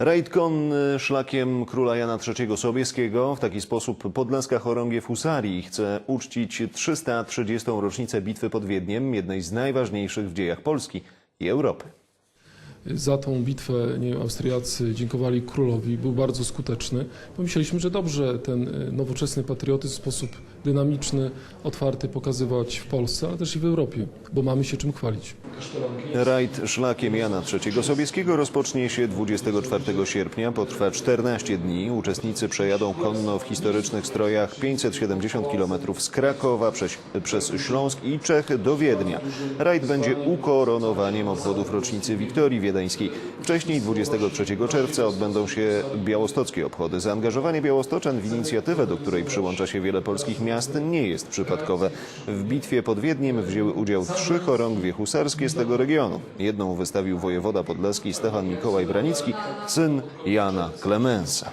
Rajd konny szlakiem króla Jana III Sobieskiego. W taki sposób podlaska chorągiew husarii chce uczcić 330. rocznicę bitwy pod Wiedniem, jednej z najważniejszych w dziejach Polski i Europy. Za tą bitwę nie wiem, Austriacy dziękowali królowi, był bardzo skuteczny. Pomyśleliśmy, że dobrze ten y, nowoczesny patriotyzm w sposób dynamiczny, otwarty pokazywać w Polsce, ale też i w Europie, bo mamy się czym chwalić. Rajd szlakiem Jana III Sobieskiego rozpocznie się 24 sierpnia, potrwa 14 dni. Uczestnicy przejadą konno w historycznych strojach 570 km z Krakowa przez, przez Śląsk i Czechy do Wiednia. Rajd będzie ukoronowaniem obchodów rocznicy Wiktorii Wiedeńskiej. Wcześniej 23 czerwca odbędą się białostockie obchody. Zaangażowanie białostoczan w inicjatywę, do której przyłącza się wiele polskich miast, nie jest przypadkowe. W bitwie pod Wiedniem wzięły udział trzy chorągwie husarskie z tego regionu. Jedną wystawił wojewoda podlaski Stefan Mikołaj Branicki, syn Jana Klemensa.